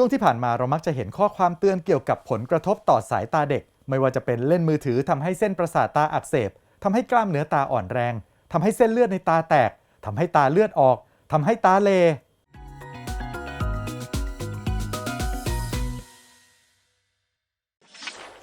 ช่วงที่ผ่านมาเรามักจะเห็นข้อความเตือนเกี่ยวกับผลกระทบต่อสายตาเด็ก ไม่ว่าจะเป็นเล่นมือถือทำให้เส้นประสาทตาอักเสบทำให้กล้ามเนื้อตาอ่อนแรงทำให้เส้นเลือดในตาแตกทำให้ตาเลือดออกทำให้ตาเล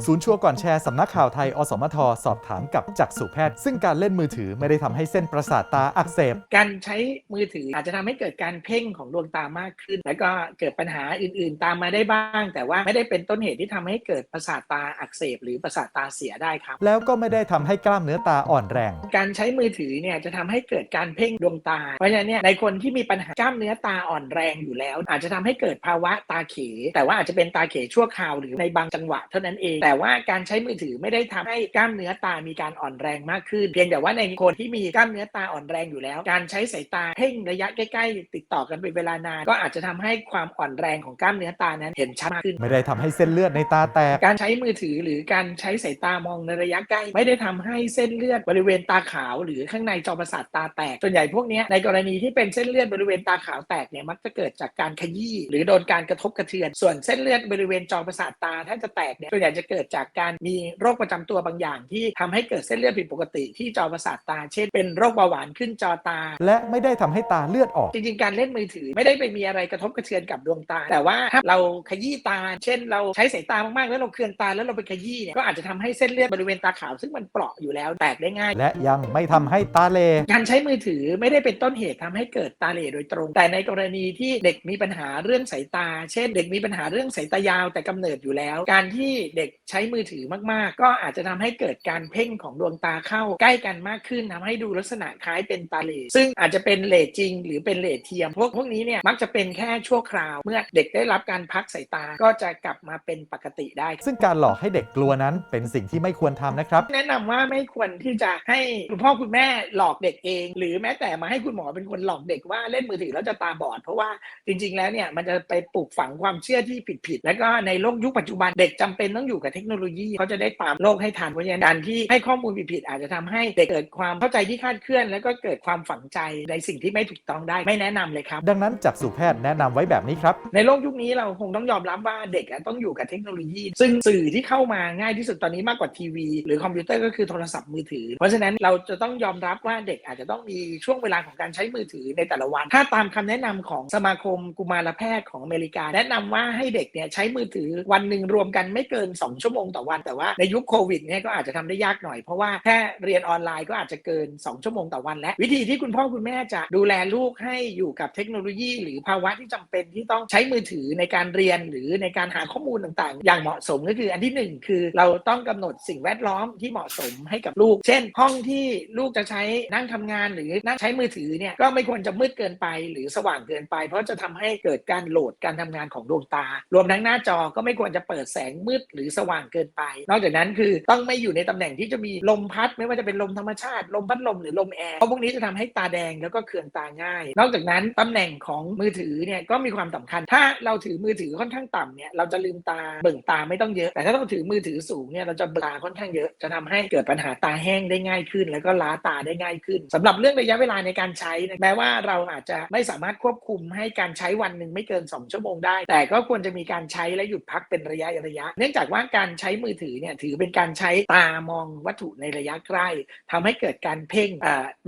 ศูนย์ชัวร์ก่อนแชร์สำนักข่าวไทย อสมท สอบถามกับจักษุแพทย์ ซึ่งการเล่นมือถือไม่ได้ทำให้เส้นประสาทตาอักเสบ การใช้มือถืออาจจะทำให้เกิดการเพ่งของดวงตามากขึ้น แล้วก็เกิดปัญหาอื่น ๆ ตามมาได้บ้าง แต่ว่าไม่ได้เป็นต้นเหตุที่ทำให้เกิดประสาทตาอักเสบ หรือประสาทตาเสียได้ครับ แล้วก็ไม่ได้ทำให้กล้ามเนื้อตาอ่อนแรง การใช้มือถือเนี่ยจะทำให้เกิดการเพ่งดวงตา เพราะฉะนั้นเนี่ยในคนที่มีปัญหากล้ามเนื้อตาอ่อนแรงอยู่แล้ว อาจจะทำให้เกิดภาวะตาเข แต่ว่าอาจจะเป็นตาเขชั่วคราวหรือในบางจังหวะเท่านั้นเองแต่ว่าการใช้มือถือไม่ได้ทำให้กล้ามเนื้อตามีการอ่อนแรงมากขึ้น เพียงแต่ว่าในคนที่มีกล้ามเนื้อตาอ่อนแรงอยู่แล้ว การใช้สายตาเพ่งระยะใกล้ๆ ติดต่อกันเป็นเวลานาน ก็อาจจะทำให้ความอ่อนแรงของกล้ามเนื้อตานั้นเห็นชัดมากขึ้น ไม่ได้ทำให้เส้นเลือดในตาแตก การใช้มือถือหรือการใช้สายตามองในระยะใกล้ ไม่ได้ทำให้เส้นเลือดบริเวณตาขาว หรือข้างในจอประสาทตาแตก ส่วนใหญ่พวกเนี้ยในกรณีที่เป็นเส้นเลือดบริเวณตาขาวแตกเนี่ยมักจะเกิดจากการขยี้หรือโดนการกระทบกระเทือน ส่วนเส้นเลือดบริเวณจอประสาทตาถ้าจะแตกเนี่ยส่วนใหญ่จะเกิดกิดจากการมีโรคประจำตัวบางอย่าง ที่ทำให้เกิดเส้นเลือดผิดปกติ ที่จอประสาทตา เช่น เป็นโรคเบาหวานขึ้นจอตา และไม่ได้ทำให้ตาเลือดออก จริงๆ การเล่นมือถือไม่ได้ไปมีอะไรกระทบกระเทือนกับดวงตา แต่ว่าถ้าเราขยี้ตา เช่น เราใช้สายตามากๆ แล้วเราเคืองตาแล้วเราไปขยี้เนี่ยก็อาจจะทำให้เส้นเลือดบริเวณตาขาว ซึ่งมันเปราะอยู่แล้วแตกได้ง่าย และยังไม่ทำให้ตาเลการใช้มือถือไม่ได้เป็นต้นเหตุทำให้เกิดตาเลโดยตรง แต่ในกรณีที่เด็กมีปัญหาเรื่องสายตา เช่น เด็กมีปัญหาเรื่องสายตายาวแต่กำเนิดอยู่แล้ว การที่เด็กใช้มือถือมากๆ ก็อาจจะทำให้เกิดการเพ่งของดวงตาเข้าใกล้กันมากขึ้นทำให้ดูลักษณะคล้ายเป็นตาเหล่ซึ่งอาจจะเป็นเหล่จริง หรือเป็นเหล่เทียม พวกพวกนี้เนี่ยมักจะเป็นแค่ชั่วคราว เมื่อเด็กได้รับการพักสายตาก็จะกลับมาเป็นปกติได้ ซึ่งการหลอกให้เด็กกลัวนั้นเป็นสิ่งที่ไม่ควรทำนะครับ แนะนำว่าไม่ควรที่จะให้คุณพ่อคุณแม่หลอกเด็กเอง หรือแม้แต่มาให้คุณหมอเป็นคนหลอกเด็กว่าเล่นมือถือแล้วจะตาบอด เพราะว่าจริง ๆ แล้วเนี่ยมันจะไปปลูกฝังความเชื่อที่ผิดๆแล้วก็ในโลกยุคปัจจุบันเด็กจำเป็นต้องอยู่กับเทคโนโลยีเขาจะได้ตามโลกให้ทันเพราะฉะนั้นการที่ให้ข้อมูลผิดๆอาจจะทำให้เด็กเกิดความเข้าใจที่คลาดเคลื่อน แล้วก็เกิดความฝังใจในสิ่งที่ไม่ถูกต้องได้ไม่แนะนำเลยครับ ดังนั้นจักษุแพทย์แนะนำไว้แบบนี้ครับ ในโลกยุคนี้เราคงต้องยอมรับว่าเด็กอะต้องอยู่กับเทคโนโลยี ซึ่งสื่อที่เข้ามาง่ายที่สุดตอนนี้มากกว่าทีวี หรือคอมพิวเตอร์ก็คือโทรศัพท์มือถือ เพราะฉะนั้นเราจะต้องยอมรับว่าเด็กอาจจะต้องมีช่วงเวลาของการใช้มือถือในแต่ละวัน ถ้าตามคำแนะนำของสมาคมกุมารแพทย์ของอเมริกา แนะนำว่าให้เด็กเนี่ยใช้มือถือวันหนึ่งรวมกันไม่เกิน 2ชั่วโมงต่อวัน แต่ว่าในยุคโควิดเนี่ยก็อาจจะทำได้ยากหน่อย เพราะว่าแค่เรียนออนไลน์ก็อาจจะเกิน 2 ชั่วโมงต่อวัน และวิธีที่คุณพ่อคุณแม่จะดูแลลูกให้อยู่กับเทคโนโลยี หรือภาวะที่จำเป็นที่ต้องใช้มือถือในการเรียนหรือในการหาข้อมูลต่างๆ อย่างเหมาะสมก็คืออันที่หนึ่งคือเราต้องกำหนดสิ่งแวดล้อมที่เหมาะสมให้กับลูก เช่น ห้องที่ลูกจะใช้นั่งทำงานหรือนั่งใช้มือถือเนี่ยก็ไม่ควรจะมืดเกินไป หรือสว่างเกินไป เพราะจะทำให้เกิดการโหลดการทำงานของดวงตา รวมทั้งหน้าจอก็ไม่ควรจะเปิดแสงมืดหรือสว่างเกินไป นอกจากนั้นคือต้องไม่อยู่ในตำแหน่งที่จะมีลมพัด ไม่ว่าจะเป็นลมธรรมชาติ ลมพัดลมหรือลมแอร์เพราะพวกนี้จะทำให้ตาแดงแล้วก็เคืองตาง่าย นอกจากนั้นตำแหน่งของมือถือเนี่ยก็มีความสำคัญ ถ้าเราถือมือถือค่อนข้างต่ำเนี่ยเราจะลืมตาเบิ่งตาไม่ต้องเยอะ แต่ถ้าเราถือมือถือสูงเนี่ยเราจะเบิ่งตาค่อนข้างเยอะ จะทำให้เกิดปัญหาตาแห้งได้ง่ายขึ้น แล้วก็ล้าตาได้ง่ายขึ้นสำหรับเรื่องระยะเวลาในการใช้แม้ว่าเราอาจจะไม่สามารถควบคุมให้การใช้วันหนึ่งไม่เกิน 2 ชั่วโมงได้ แต่ก็ควรจะมีการใช้และหยุดพักเป็นระยะระยะ เนื่องจากว่าการใช้มือถือเนี่ยถือเป็นการใช้ตามองวัตถุในระยะใกล้ทำให้เกิดการเพ่ง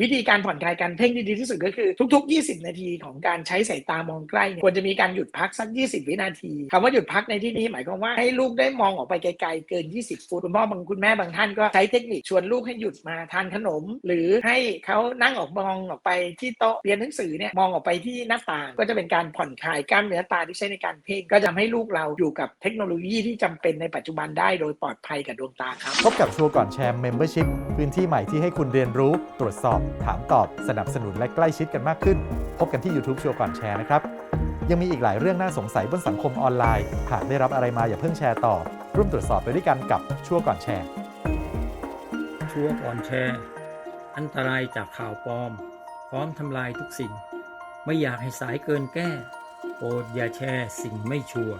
วิธีการผ่อนคลายการเพ่งที่ดีที่สุดก็คือทุก ๆ 20 นาทีของการใช้สายตามองใกล้ควรจะมีการหยุดพักสัก 20 วินาทีคำว่าหยุดพักในที่นี้หมายความว่าให้ลูกได้มองออกไปไกลๆเกิน 20 ฟุตคุณพ่อบางคุณแม่บางท่านก็ใช้เทคนิคชวนลูกให้หยุดมาทานขนม หรือให้เขานั่งออกมองออกไปที่โต๊ะเรียนหนังสือเนี่ยมองออกไปที่หน้าต่างก็จะเป็นการผ่อนคลายกล้ามเนื้อตาที่ใช้ในการเพ่งก็จะทำให้ลูกเราอยู่กับเทคโนโลยีที่จำเป็นในปัจจุบันนได้โดยปลอดภัยกับดวงตาครับ พบกับชัวร์ก่อนแชร์ Membership พื้นที่ใหม่ที่ให้คุณเรียนรู้ ตรวจสอบ ถามตอบ สนับสนุนและใกล้ชิดกันมากขึ้น พบกันที่ YouTube ชัวร์ก่อนแชร์นะครับ ยังมีอีกหลายเรื่องน่าสงสัยบนสังคมออนไลน์ หากได้รับอะไรมาอย่าเพิ่งแชร์ต่อ ร่วมตรวจสอบไปด้วยกันกับชัวร์ก่อนแชร์ ชัวร์ก่อนแชร์ อันตรายจากข่าวปลอม พร้อมทำลายทุกสิ่ง ไม่อยากให้สายเกินแก้โปรดอย่าแชร์สิ่งไม่ชัวร์